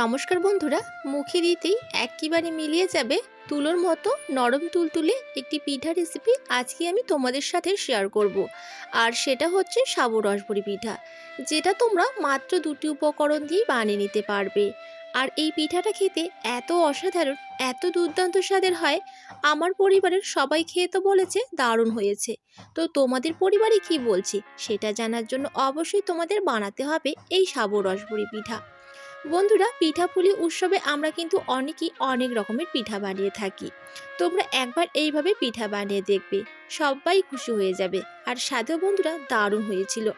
নমস্কার বন্ধুরা, মুখে দিতেই একেবারে মিলিয়ে যাবে তুলোর মতো নরম তুলতুলে একটি পিঠা রেসিপি আজকে আমি তোমাদের সাথে শেয়ার করব। আর সেটা হচ্ছে সাবু রসবড়ি পিঠা, যেটা তোমরা মাত্র দুটি উপকরণ দিয়ে বানিয়ে নিতে পারবে। আর এই পিঠাটা খেতে এত অসাধারণ, এত দুর্দান্ত স্বাদের হয়, আমার পরিবারের সবাই খেয়ে তো বলেছে দারুণ হয়েছে। তো তোমাদের পরিবারে কি বলছে, সেটা জানার জন্য অবশ্যই তোমাদের বানাতে হবে এই সাবু রসবড়ি পিঠা। বন্ধুরা, পিঠাপুলি উৎসবে আমরা কিন্তু অনেকেই অনেক রকমের পিঠা বানিয়ে থাকি। তোমরা একবার এইভাবে পিঠা বানিয়ে দেখবে, সবাই খুশি হয়ে যাবে। আর সাথেও বন্ধুরা দারুণ হয়েছিল,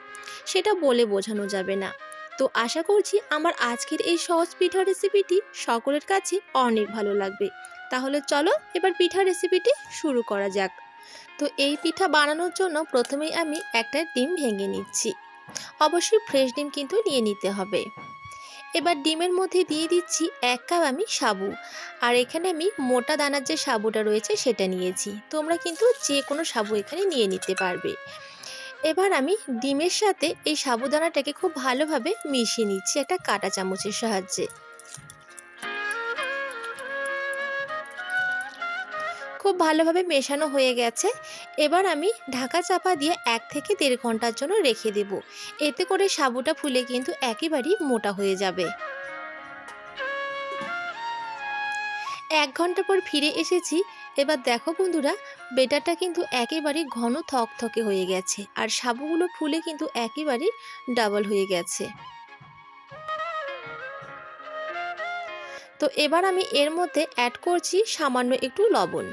সেটা বলে বোঝানো যাবে না। তো আশা করছি আমার আজকের এই সহজ পিঠা রেসিপিটি সকলের কাছে অনেক ভালো লাগবে। তাহলে চলো এবার পিঠা রেসিপিটি শুরু করা যাক। তো এই পিঠা বানানোর জন্য প্রথমেই আমি একটা ডিম ভেঙে নিচ্ছি। অবশ্যই ফ্রেশ ডিম কিন্তু নিয়ে নিতে হবে। এবার ডিমের মধ্যে দিয়ে দিচ্ছি এক কাপ আমি সাবু। আর এখানে আমি মোটা দানার যে সাবুটা রয়েছে সেটা নিয়েছি। তোমরা কিন্তু যে কোনো সাবু এখানে নিয়ে নিতে পারবে। এবার আমি ডিমের সাথে এই সাবুদানাটাকে খুব ভালোভাবে মিশিয়ে নিচ্ছি একটা কাটা চামচের সাহায্যে। খুব ভালোভাবে মেশানো হয়ে গেছে। এবার আমি ঢাকা চাপা দিয়ে এক থেকে দেড় ঘণ্টার জন্য রেখে দেব। এতে করে সাবুটা ফুলে কিন্তু একেবারেই মোটা হয়ে যাবে। এক ঘণ্টা পর ফিরে এসেছি। এবার দেখো বন্ধুরা বেটারটা কিন্তু একেবারে ঘন থকথকে হয়ে গেছে আর সাবুগুলো ফুলে কিন্তু একেবারেই ডাবল হয়ে গেছে। তো এবার আমি এর মধ্যে অ্যাড করছি সামান্য একটু লবণ।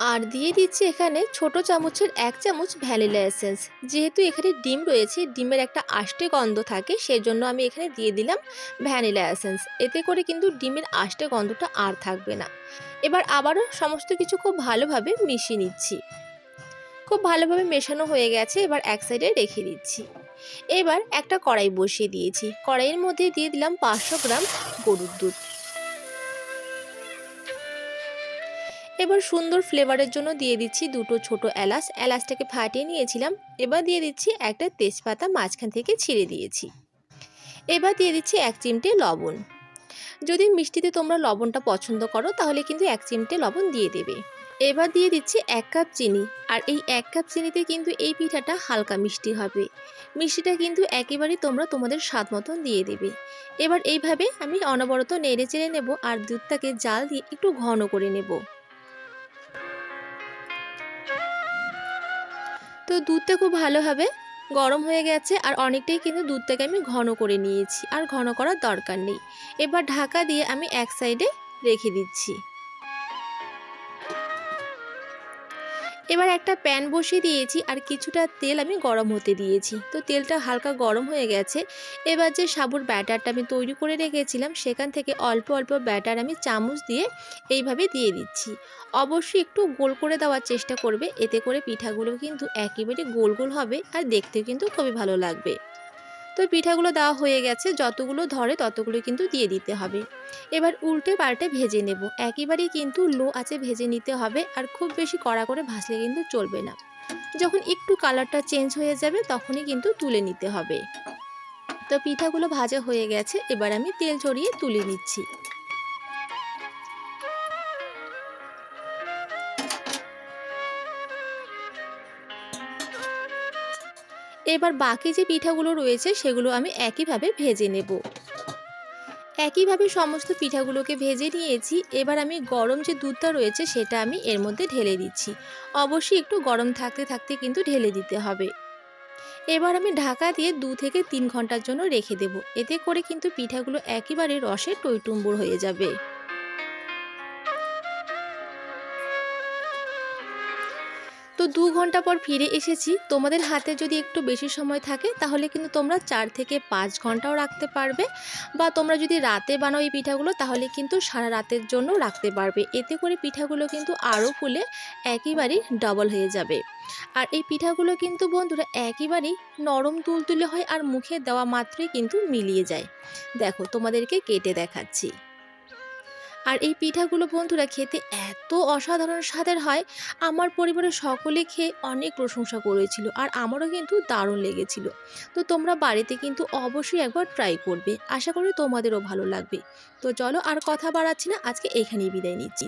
আর দিয়ে দিচ্ছি এখানে ছোট চামচের এক চামচ ভ্যানিলা এসেন্স। যেহেতু এখানে ডিম রয়েছে, ডিমের একটা আষ্টে গন্ধ থাকে, সেজন্য আমি এখানে দিয়ে দিলাম ভ্যানিলা এসেন্স। এতে করে কিন্তু ডিমের আষ্টে গন্ধটা আর থাকবে না। এবার আবারও সমস্ত কিছু খুব ভালোভাবে মিশিয়ে নিচ্ছি। খুব ভালোভাবে মেশানো হয়ে গেছে, এবার এক সাইডে রেখে দিচ্ছি। এবার একটা কড়াই বসিয়ে দিয়েছি। কড়াইয়ের মধ্যে দিয়ে দিলাম পাঁচশো গ্রাম গরুর দুধ। এবার সুন্দর ফ্লেভারের জন্য দিয়ে দিচ্ছি দুটো ছোট এলাচ। এলাচটাকে ফাটিয়ে নিয়েছিলাম। এবার দিয়ে দিচ্ছি একটা তেজপাতা মাঝখান থেকে ছিঁড়ে দিয়েছি। এবার দিয়ে দিচ্ছি এক চিমটে লবণ। যদি মিষ্টিতে তোমরা লবণটা পছন্দ করো, তাহলে কিন্তু এক চিমটে লবণ দিয়ে দেবে। এবার দিয়ে দিচ্ছি এক কাপ চিনি। আর এই এক কাপ চিনিতে কিন্তু এই পিঠাটা হালকা মিষ্টি হবে। মিষ্টিটা কিন্তু একেবারেই তোমরা তোমাদের স্বাদ মতন দিয়ে দেবে। এবার এইভাবে আমি অনবরত নেড়ে চেড়ে নেব আর দুধটাকে জাল দিয়ে একটু ঘন করে নেব। তো দুধটা খুব ভালোভাবে গরম হয়ে গেছে আর অনেকটাই কিন্তু দুধটাকে আমি ঘন করে নিয়েছি, আর ঘন করার দরকার নেই। এবার ঢাকা দিয়ে আমি এক সাইডে রেখে দিচ্ছি। এবার একটা প্যান বসিয়ে দিয়েছি আর কিছুটা তেল আমি গরম হতে দিয়েছি। তো তেলটা হালকা গরম হয়ে গেছে। এবার যে সাবুর ব্যাটারটা আমি তৈরি করে রেখেছিলাম, সেখান থেকে অল্প অল্প ব্যাটার আমি চামচ দিয়ে এইভাবে দিয়ে দিচ্ছি। অবশ্যই একটু গোল করে দেওয়ার চেষ্টা করবে, এতে করে পিঠাগুলো কিন্তু একেবারে গোল গোল হবে আর দেখতেও কিন্তু খুবই ভালো লাগবে। তো পিঠাগুলো দেওয়া হয়ে গেছে, যতগুলো ধরে ততগুলো কিন্তু দিয়ে দিতে হবে। এবার উল্টে পাল্টে ভেজে নেব। একেবারেই কিন্তু লো আছে ভেজে নিতে হবে আর খুব বেশি কড়া করে ভাজলে কিন্তু চলবে না। যখন একটু কালারটা চেঞ্জ হয়ে যাবে, তখনই কিন্তু তুলে নিতে হবে। তো পিঠাগুলো ভাজা হয়ে গেছে, এবার আমি তেল ছড়িয়ে তুলে নিচ্ছি। এবার বাকি যে পিঠাগুলো রয়েছে সেগুলো আমি একইভাবে ভেজে নেব। একইভাবে সমস্ত পিঠাগুলোকে ভেজে নিয়েছি। এবার আমি গরম যে দুধটা রয়েছে সেটা আমি এর মধ্যে ঢেলে দিচ্ছি। অবশ্যই একটু গরম থাকতে থাকতে কিন্তু ঢেলে দিতে হবে। এবার আমি ঢাকা দিয়ে দু থেকে তিন ঘণ্টার জন্য রেখে দেব। এতে করে কিন্তু পিঠাগুলো একেবারে রসে টইটুম্বুর হয়ে যাবে। দু ঘণ্টা পর ফিরে এসেছি। তোমাদের হাতে যদি একটু বেশি সময় থাকে, তাহলে কিন্তু তোমরা চার থেকে পাঁচ ঘন্টাও রাখতে পারবে। বা তোমরা যদি রাতে বানাও এই পিঠাগুলো, তাহলে কিন্তু সারা রাতের জন্য রাখতে পারবে। এতে করে পিঠাগুলো কিন্তু আরও ফুলে একেবারেই ডবল হয়ে যাবে। আর এই পিঠাগুলো কিন্তু বন্ধুরা একেবারেই নরম তুলতুলে হয় আর মুখে দেওয়া মাত্রই কিন্তু মিলিয়ে যায়। দেখো তোমাদেরকে কেটে দেখাচ্ছি। আর এই পিঠাগুলো বন্ধুরা খেতে এত অসাধারণ স্বাদের হয়। আমার পরিবারের সকলে খেয়ে অনেক প্রশংসা করেছিল আর আমারও কিন্তু দারুণ লেগেছিল। তো তোমরা বাড়িতে কিন্তু অবশ্যই একবার ট্রাই করবে। আশা করি তোমাদেরও ভালো লাগবে। তো চলো আর কথা বাড়াচ্ছি না। আজকে এখানেই বিদায় নিচ্ছি।